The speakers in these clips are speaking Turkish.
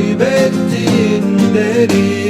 kaybettiğin deri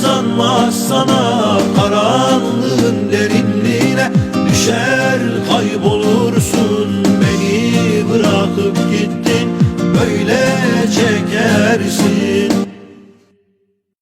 sana. karanlık